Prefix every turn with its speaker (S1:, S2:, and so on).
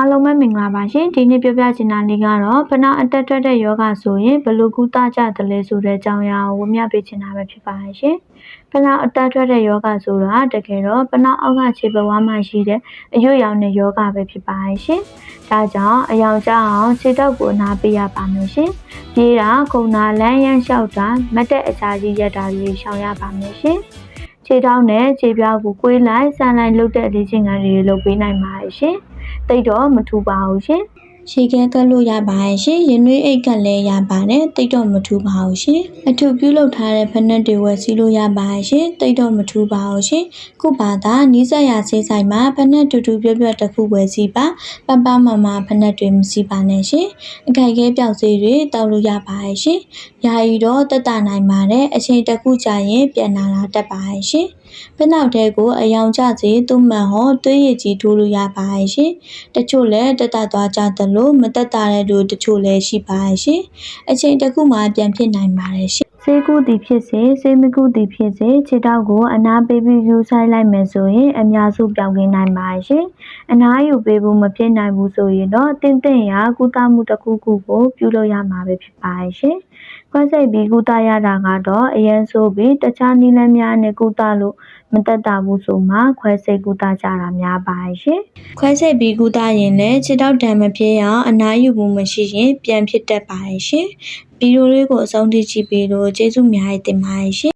S1: အားလုံးပဲမင်္ဂလာပါရှင်ဒီနေ့ပြောပြချင်တာလေးကတော့ဖနာအတက်ထွက်တဲ့ယောဂဆိုရင်ဘယ်လိုကုသကြသလဲဆိုတဲ့အကြောင်းအရာကိုဝမျှပေးချင်တာပဲဖြစ်ပါတယ်ရှင်ဖနာအတက်ထွက်တဲ့ယောဂဆိုတာတကယ်တော့ဖနာအောက်ကခြေပဝါးမှရှိတဲ့အရွရောင်တဲ့ယောဂပဲဖြစ်ပါတယ်ရှင်ဒါကြောင့်အယောင်ကျအောင်ခြေတောက်ကိုနားပေးရပါမယ်ရှင်ပြေးတာခုံတာလမ်းရမ်းလျှောက်တာမတ်တဲ့အစာကြီးရက်တာတွေရှောင်ရပါမယ်ရှင်ခြေထောက်နဲ့ခြေပြားကိုကွေးလိုက်ဆန်လိုက်လှုပ်တဲ့လေ့ကျင့်ခန်းတွေလုပ်ပေးနိုင်ပါတယ်ရှင် တိတ်တော့မထူပါဘူးရှင်
S2: ရှေကဲကပ်လို့ရပါတယ်ရှင်ရင်နှွေးအိတ်ကပ်လည်းရပါတယ်တိတ်တော့မထူပါဘူးရှင်အထူပြုလုပ်ထားတဲ့ဖက်နှက်တွေဝယ်စီလို့ရပါတယ်ရှင်တိတ်တော့မထူပါဘူးရှင်ခုပါသာနီးစပ်ရာဆေးဆိုင်မှာဖက်နှက်တူတူပြပြတစ်ခုဝယ်စီပါပပမမဖက်နှက်တွေမစီပါနဲ့ရှင်အခိုက်ခဲပြောက်ဆေးတွေတောက်လို့ရပါတယ်ရှင်ယာယီတော့တက်တာနိုင်ပါတယ်အချိန်တစ်ခုကြာရင်ပြန်လာလာတက်ပါတယ်ရှင် ဖက်နောက်တဲကိုအယောင်ကျစေသူ့မှန်ဟောသွေးရည်ကြီးထိုးလို့ရပါတယ်ရှင်တချို့လည်းတက်တာသွားကြတယ်လို့မတက်တာတဲ့လူတချို့လည်းရှိပါရဲ့ရှင်အချိန်တစ်ခုမှပြန်ဖြစ်နိုင်ပါတယ်ရှင်
S1: ဆေးကုသည်ဖြစ်စေဆေးမကုသည်ဖြစ်စေခြေထောက်ကို အနားပေးပြီးယူဆိုင်လိုက်မယ်ဆိုရင် အများစုပြောင်းကင်းနိုင်ပါရှင်အနားယူပေးဖို့မဖြစ်နိုင်ဘူးဆိုရင်တော့တင်းတင်းရာကုသမှုတစ်ခုခုကိုပြုလုပ်ရမှာပဲဖြစ်ပါရှင်ခွဲစိတ်ပြီးကုသရတာကတော့အရန်ဆိုပြီးတခြားနည်းလမ်းများနဲ့ကုသလို့မတက်တာဘူးဆိုမှခွဲစိတ်ကုသကြတာများပါရှင်
S2: ခွဲစိတ်ပြီးကုသရင်လည်းခြေထောက်တံမဖြစ်အောင်အနားယူမှုမရှိရင်ပြန်ဖြစ်တတ်ပါရဲ့ရှင် ဗီဒီယိုလေးကိုအဆုံးထိကြည့်ပြီးလို့ကျေးဇူးများတင်ပါတယ်ရှင်